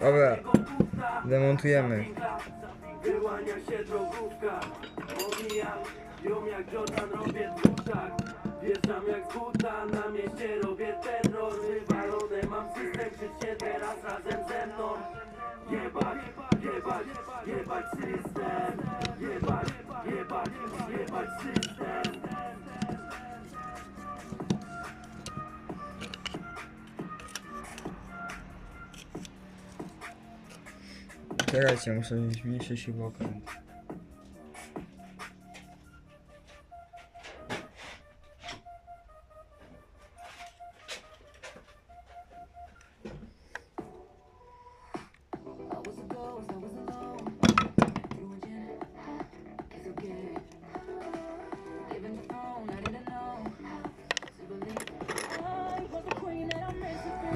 Dobra, demontujemy. Wyłania się drogówka. Omijam ją jak Jordan, robię dwuszak Wjeżdżam jak z buta, na mieście robię terror. Wywalone mam system, życie teraz razem ze mną. Jebać, jebać, jebać system. Jebać, jebać, jebać system that I'm meant to be.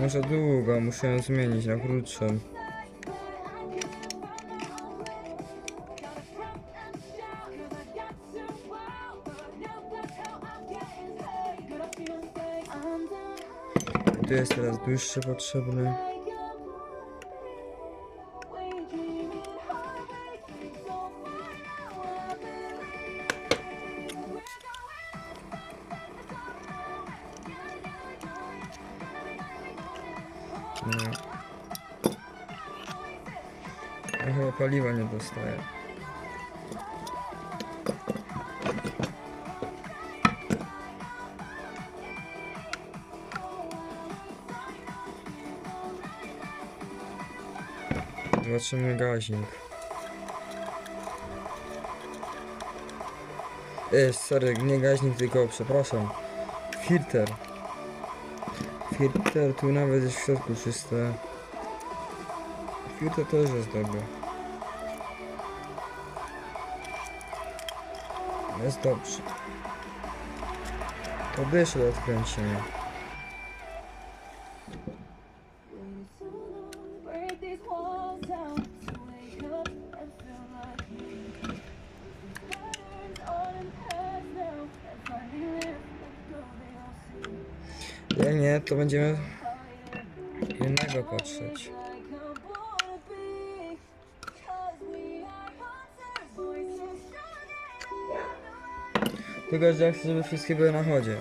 Może długo, muszę ją zmienić na krótszą. Tu jest teraz dłuższe potrzebne. No. Ja chyba paliwa nie dostaję. Zobaczymy gaźnik. Ej, sorry, nie gaźnik, tylko przepraszam. Filter. Filter tu nawet jest w środku czyste. Filter też jest dobry. Jest dobrze. To dyszę odkręcimy. Będziemy innego patrzeć. Tylko, że ja chcę, żeby wszystkie były na chodzie.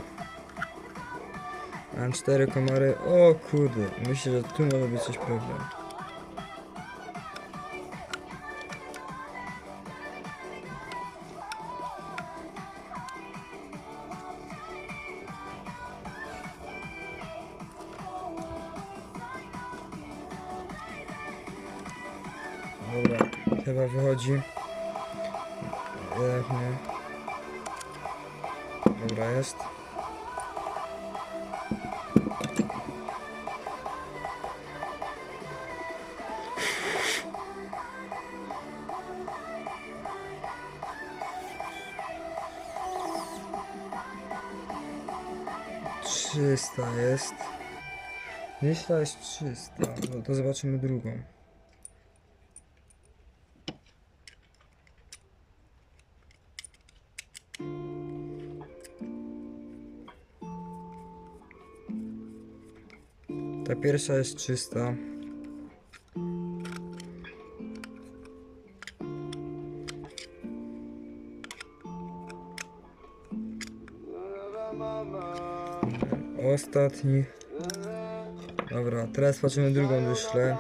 Mam cztery komary. O kurde, myślę, że tu może być coś problem. Dobra, chyba wychodzi. Jak nie. Dobra, jest. Trzysta jest. Jeśli jest 300, no to zobaczymy drugą. Pierwsza jest 300. Ostatni. Dobra, teraz patrzymy drugą dyszlę.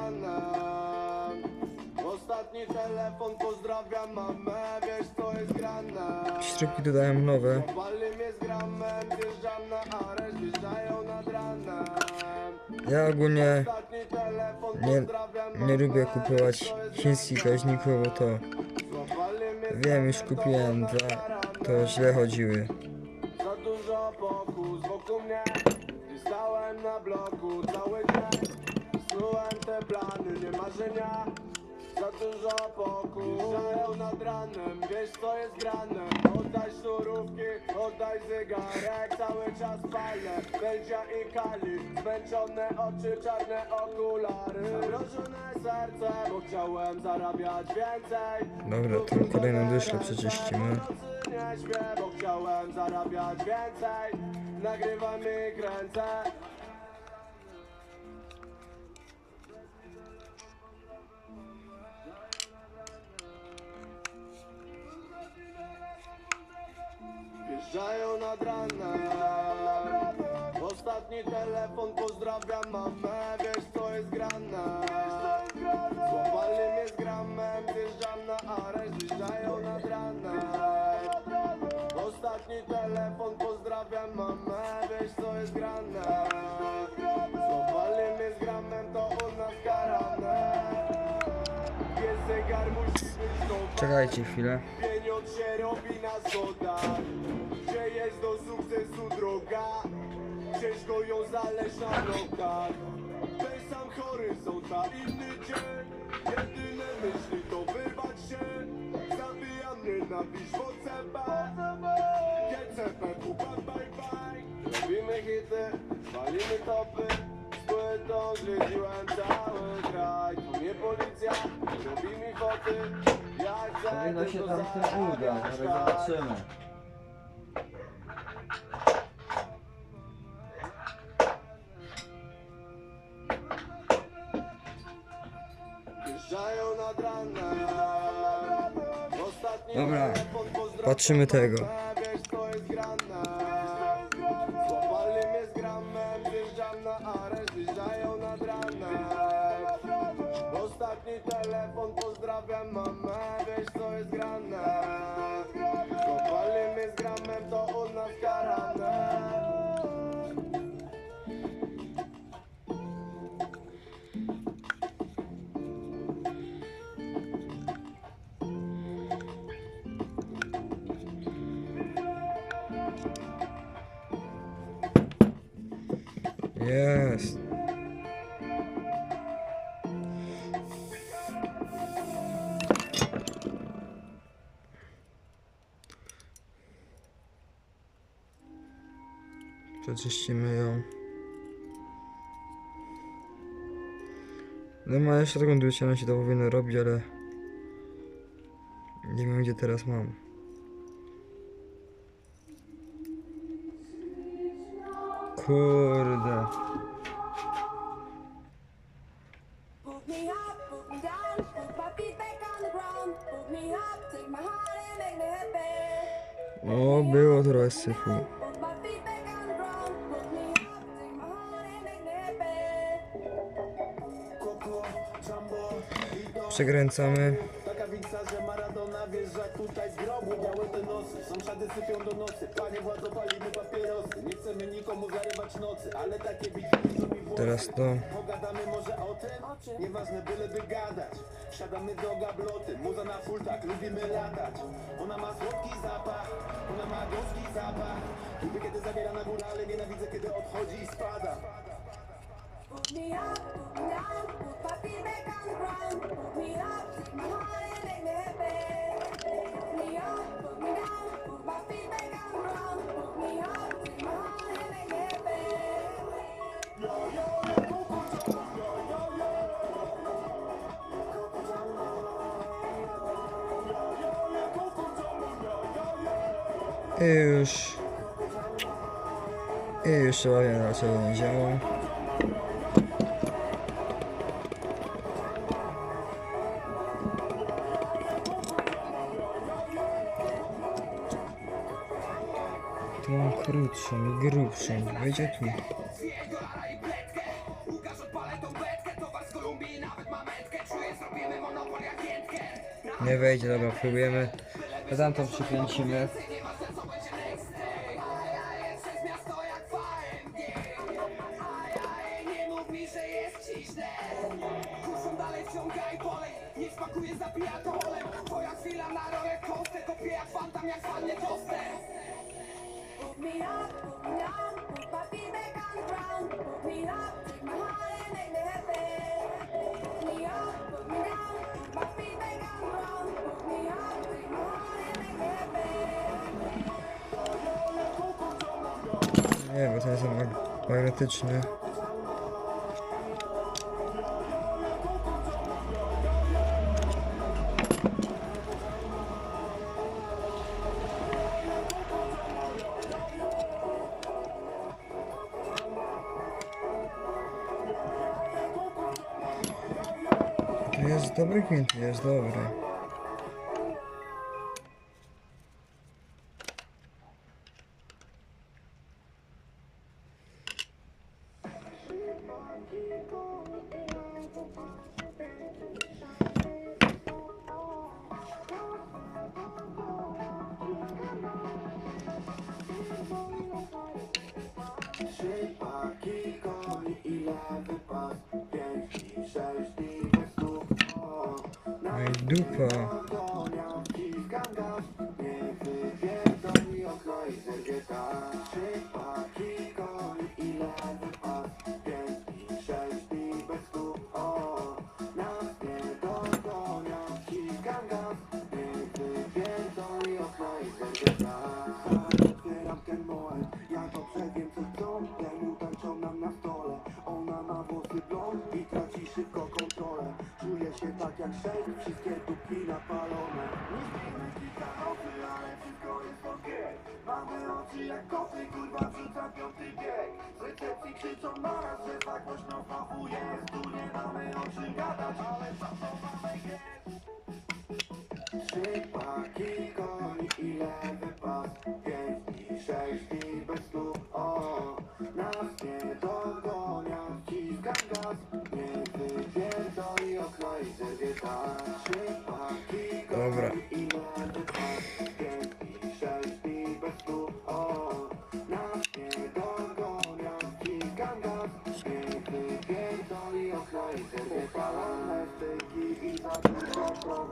Ostatni telefon, pozdrawiam mamę, wiesz co jest grane Śrubki dodałem nowe. Pali mnie z gramem, wjeżdżam Ja ogólnie nie, nie lubię kupować chińskich gaźników, bo to wiem, już kupiłem dwa, to źle chodziły. Stałem na bloku cały dzień. Snułem te plany, nie marzenia Za pokus Wjeżdżają nad ranem, wiesz co jest grane? Oddaj surówki, oddaj zegarek Cały czas palę, Belgia i Kali Zmęczone oczy, czarne okulary. Zamrożone serce, bo chciałem zarabiać więcej. Dobra, to kolejną dyszlę przeczyścimy. nie śpię, bo chciałem zarabiać więcej. Nagrywam i kręcę nad ranem Ostatni telefon, pozdrawiam mamę. Wiesz co jest grane? Złapali mnie z gramem Zjeżdżam na areszt, wyjeżdżają nad ranem. Ostatni telefon, pozdrawiam mamę. Wiesz co jest grane? Złapali mnie z gramem, to u nas karane. Czekajcie chwilę. Się robi na schodach Gdzie jest do sukcesu droga. Ciężko ją znaleźć na blokach Ten sam horyzont, a inny dzień. Jedyne myśli to wyrwać się. Zabijam nienawiść w OCB GCP, pupa, bye bye Robimy hity, walimy topy. Z płytą zwiedziłem cały kraj policja, robi mi foty Ja chcę Powinno się tylko tam w tym zarabiać udać, ale kasę. zobaczymy. Wjeżdżają nad ranem Ostatni Dobra, telefon, pozdrawiam patrzymy tego. Telefon Pozdrawiam mamę Wiesz co jest grane Przeczyścimy ją. No ma jeszcze taką drucianą się to powinno robić, ale nie wiem gdzie teraz mam. Kurde. Put me up, put Przekręcamy. Taka wiksa, że Maradona wjeżdża tutaj z grobu Białe te nosy, sąsiady sypią do nocy Panie władzo, palimy papierosy Nie chcemy nikomu zarywać nocy Ale takie włosy Teraz to. Pogadamy może o tym? Nieważne, byleby gadać Wsiadamy do gabloty, muza na full tak, lubimy latać Ona ma słodki zapach, ona ma gorzki zapach Lubię kiedy zabiera na górę, ale nienawidzę kiedy odchodzi i spada Put me up, put me up. Put put me już. I już chyba wiem dlaczego nie działa. Krótszą i grubszą. Wejdzie tu. Nie wejdzie, dobra, próbujemy. Tam to przykręcimy. Nie, bo ten jest mag- magnetyczny. To jest dobry gwint, jest dobry. Na stole. Ona ma włosy i traci szybko kontrolę się tak jak szejk, wszystkie dupki napalone. Śpimy kilka nocy, ale wszystko jest okej. Mamy oczy jak koty, kurwa wrzucam piąty bieg. Z recepcji krzyczą na nas, że za głośno jest Tu nie mamy o czym gadać, ale za to mamy jest Trzy paki koni i lewy dużo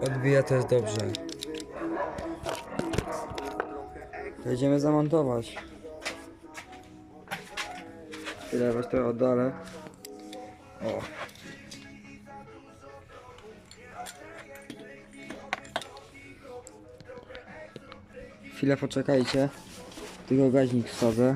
Odbija jest dobrze. To idziemy zamontować. Chwilę was to oddalę. Chwilę poczekajcie. Tylko gaźnik wsadzę.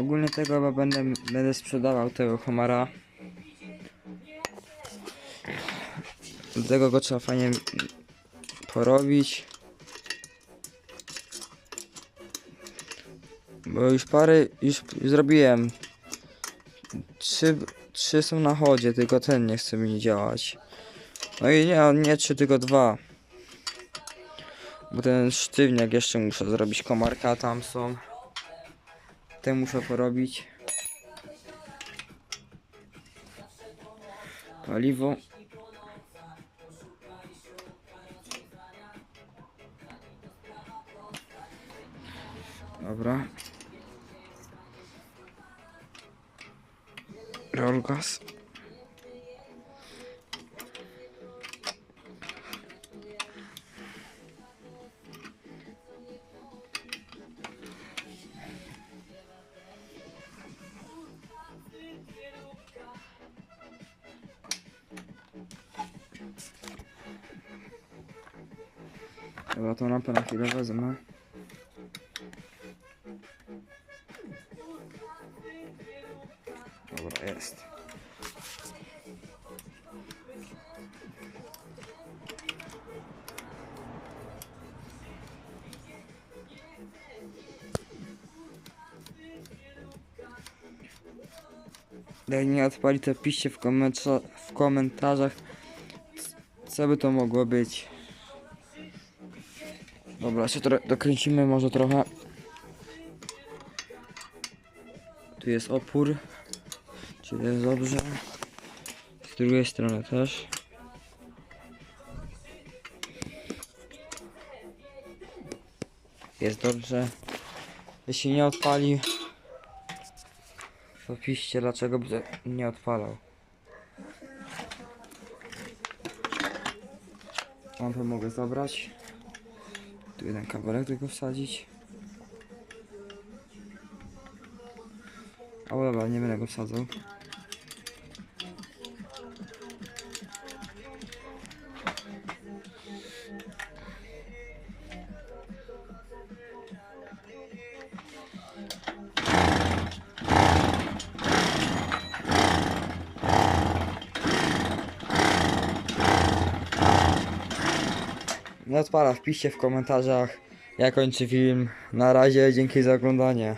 Ogólnie tego chyba będę, będę sprzedawał tego homara. Do tego go trzeba fajnie porobić. Bo już parę, już zrobiłem. Trzy, trzy są na chodzie, tylko ten nie chce mi działać. No i nie, nie trzy, tylko dwa. Bo ten sztywniak jeszcze muszę zrobić, komarka tam są. Te muszę porobić. Paliwo. Dobra. Rolgas. Dobra, tą lampę na chwilę wezmę. Dobra, jest. Jak nie odpali, to piszcie w, w komentarzach, co by to mogło być. Dobra, się dokręcimy może trochę. Tu jest opór. Czyli jest dobrze. Z drugiej strony też. Jest dobrze. Jeśli nie odpali, to piszcie dlaczego by nie odpalał. Lampę mogę zabrać. Jeden kabelek tylko wsadzić. O dobra, nie będę go wsadzał. Odpala, wpiszcie w komentarzach. Ja kończę film. Na razie, dzięki za oglądanie.